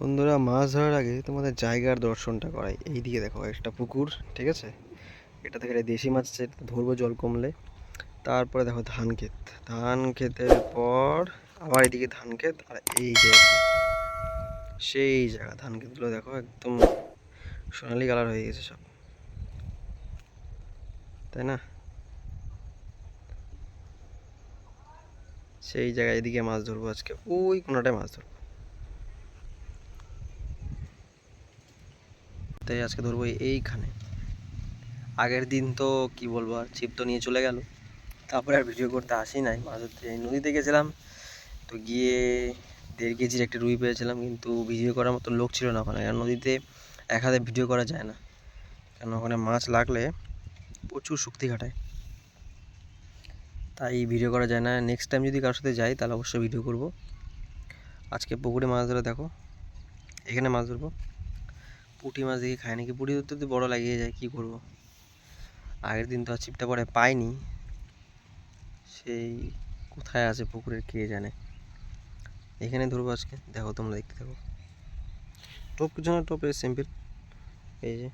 বন্ধুরা, মাছ ধরার আগে তোমাদের জায়গার দর্শনটা করাই। এই দিকে দেখো, একটা পুকুর, ঠিক আছে? এটা থেকে দেশি মাছ ধরবো জল কমলে। তারপরে দেখো ধান ক্ষেত। ধান ক্ষেতের পর আবার এদিকে ধান ক্ষেত, আর এই যে সেই জায়গা, ধান ক্ষেতগুলো দেখো একদম সোনালি কালার হয়ে গেছে সব। তাই না? সেই জায়গায় এদিকে মাছ ধরবো আজকে। ওই কোনোটায় মাছ ধরবো। তাই আজকে ধরবো এইখানে। আগের দিন তো কি বলব আর, ছিপ তো নিয়ে চলে গেল। তারপরে আর ভিডিও করতে আসি নাই। মাছ ধরতে এই নদীতে গেছিলাম। তো গিয়ে দেড় কেজির একটা রুই পেয়েছিলাম, কিন্তু ভিডিও করার মতো লোক ছিল না ওখানে। কারণ নদীতে এক হাতে ভিডিও করা যায় না। কারণ ওখানে মাছ লাগলে প্রচুর শক্তি খাটায়। তাই ভিডিও করা যায় না। নেক্সট টাইম যদি কারোর সাথে যাই, তাহলে অবশ্যই ভিডিও করব। আজকে পুকুরে মাছ ধরে দেখো। এখানে মাছ ধরবো। পুঁটি মাছ দেখে খায় নাকি? পুঁটি ধরতে তো বড় লাগিয়ে যায়, কী করব? আগের দিন তো আর ছিপটা পরে পাইনি। সেই কোথায় আছে পুকুরের কে জানে? এখানে ধরবো আজকে। দেখো, তোমরা দেখতে থাকো। টোপ, কিছু না টোপের সিম্পল। এই যে,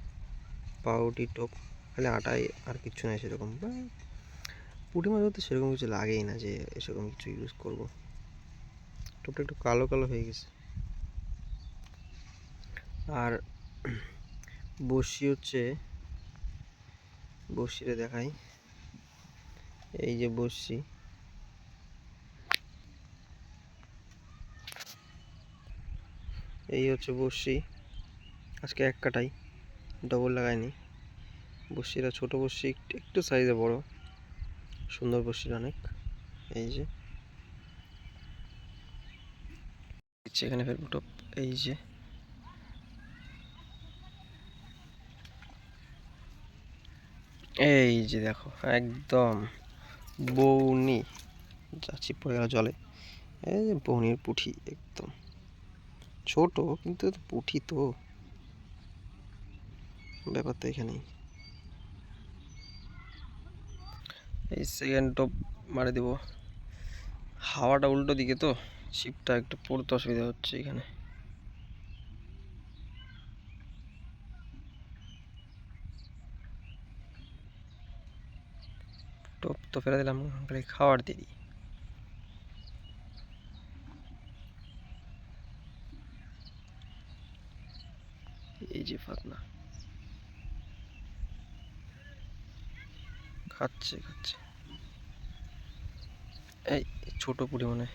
পাউরুটি, টোপ। খালি আটাই আর কিচ্ছু নাই সেরকম। পুঁটি মাছ ধরতে সেরকম কিছু লাগেই না যে এরকম কিছু ইউজ করব। টোপটা একটু কালো কালো হয়ে গেছে। আর বসি হচ্ছে, বসিটা দেখাই। এই যে বসি এই হচ্ছে বসি আজকে এক কাটাই ডবল লাগাইনি। বসিটা ছোট বসি একটু সাইজে বড়। সুন্দর বসির অনেক। এই যে। এখানে ফেলব টপ এই যে। এই যে দেখো, একদম বৌনি। যাচ্ছি পড়ে গেল জলে। এই যে বৌনির পুঁঠি, একদম। ছোট, কিন্তু এ তো। পুঁঠি তো এখানেই। এই সেকেন্ড টপ মারে দেব। হাওয়াটা উল্টো দিকে তো ছিপটা একটু পড়তে অসুবিধা হচ্ছে এখানে। টোপ তো ফেলে দিলাম, খালি খাওয়ার দেরি। এই যে ফাতনা। খাচ্ছে খাচ্ছে। এই, ছোট পুরি মনে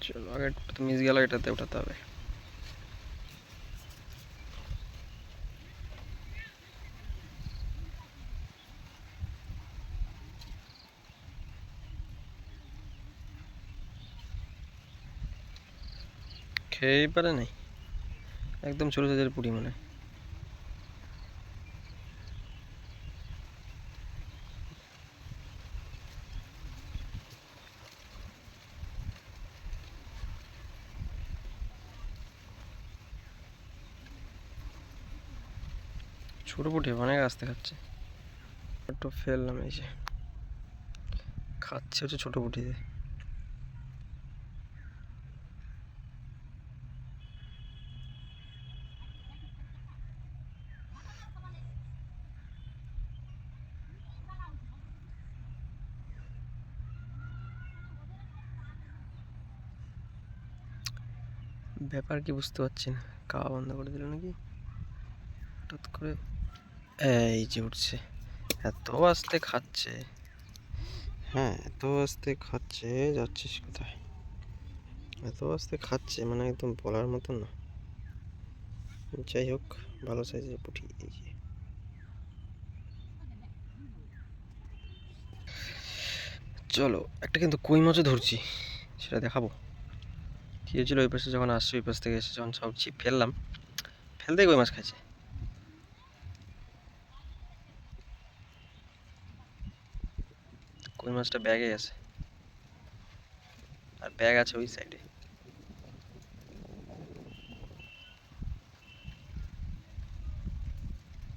চলো আগে মিস গেল, এটাতে উঠাতে হবে। খেয়েই পারে নাই? একদম ছোটো সাইজের পুরি মনে। ছোটো পুঁটি অনেক আস্তে খাচ্ছে। একটু ফেললাম এই যে। খাচ্ছে হচ্ছে ছোটো পুঁটিতে ব্যাপার কি বুঝতে পারছি না। খাওয়া বন্ধ করে দিল নাকি? হঠাৎ করে এই যে উঠছে। এত আস্তে খাচ্ছে। হ্যাঁ এত আস্তে খাচ্ছে, যাচ্ছিস কোথায়? এত আস্তে খাচ্ছে মানে একদম বলার মতন না। যাই হোক, ভালো সাইজের পুঁটি এই যে। চলো, একটা কিন্তু কই মাছও ধরছি, সেটা দেখাবো। কী হয়েছিল ওই পাশে যখন আসছে, ওই পাশ থেকে এসে যখন সব ছিপ ফেললাম ফেলতেই কই মাছ খাইছে। কই মাছটা ব্যাগে আছে? আর ব্যাগ আছে ওই সাইডে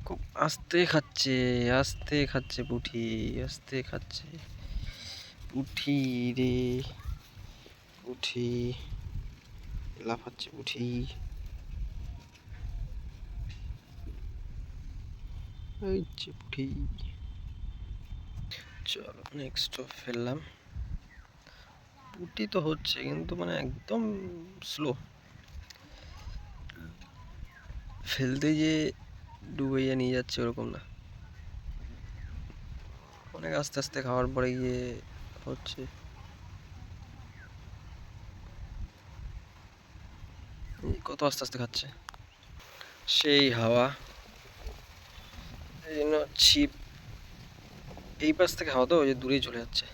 খুব আস্তে খাচ্ছে আস্তে খাচ্ছে পুঠি, আস্তে খাচ্ছে পুঠি রে, পুঁঠি। লাফাচ্ছে পুঠি এই যে চলো নেক্সট ফেললাম। পুটি তো হচ্ছে, কিন্তু মানে একদম স্লো ফেলতে যে ডুবাইয়া নিয়ে যাচ্ছে ওরকম না। অনেক আস্তে আস্তে খাওয়ার পরে গিয়ে হচ্ছে এই কত আস্তে আস্তে খাচ্ছে? সেই হাওয়া, এই জন্য ছিপ, এই পাশ থেকে হাওয়া তো ওই যে দূরেই চলে যাচ্ছে।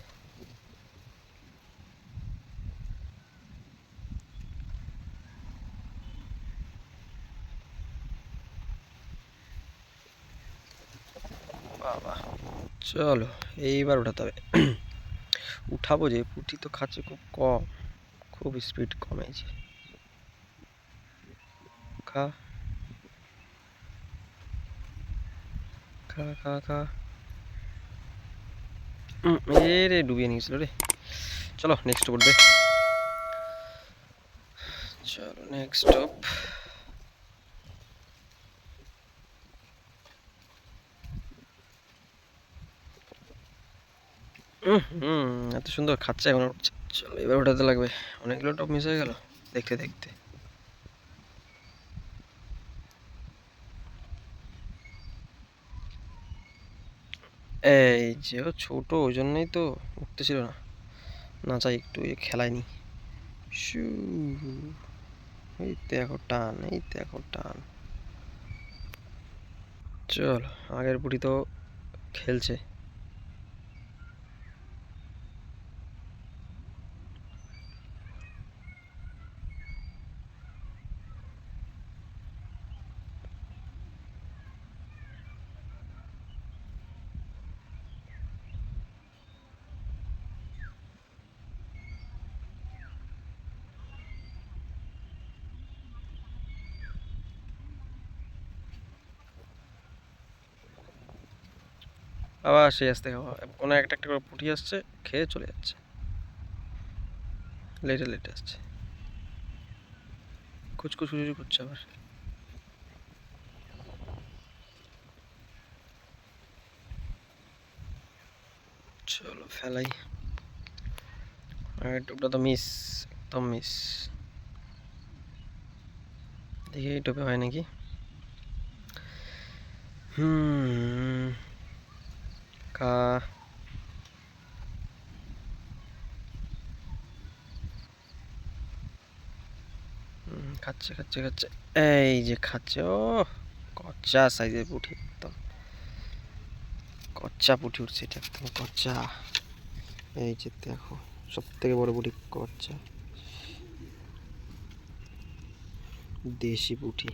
বাবা, চলো এইবার ওঠাতে হবে। উঠাবো যে, পুঁটি তো খাচ্ছে খুব কম, খুব স্পিড কমেছে খা খা খা খা এ রে ডুবিয়ে রে চলো নেক্সট চলো নেক্সট হুম এত সুন্দর খাচ্ছে এখন চলো, এবার ওঠাতে লাগবে। অনেকগুলো টপ মিস হয়ে গেল। দেখতে দেখতে। এই যে ছোট ওই জন্যই তো উঠতেছিল না। না চাই একটু এ খেলায়নি শু, এই দেখো টান, এই দেখো টান। চল, আগের বুড়ি তো খেলছে। আবার সেই আসতে কোনো একটা একটা করে পুটি আসছে, খেয়ে চলে যাচ্ছে। লেটে লেটে আসছে। কুচকুচ কুচকুচ করছে আবার। চলো ফেলাই। আর তো মিস একদম মিস দেখি এই টোপে হয় নাকি? হুম। কা খাচ্ছে খাচ্ছে খাচ্ছে। এই যে খাচ্ছে, ও, কচ্চা সাইজের পুঁটি একদম। কচ্চা পুঁটি উঠছে এটা একদম, কচ্চা। এই যে দেখো সব থেকে বড় পুঁটি কচ্চা। দেশি পুঁটি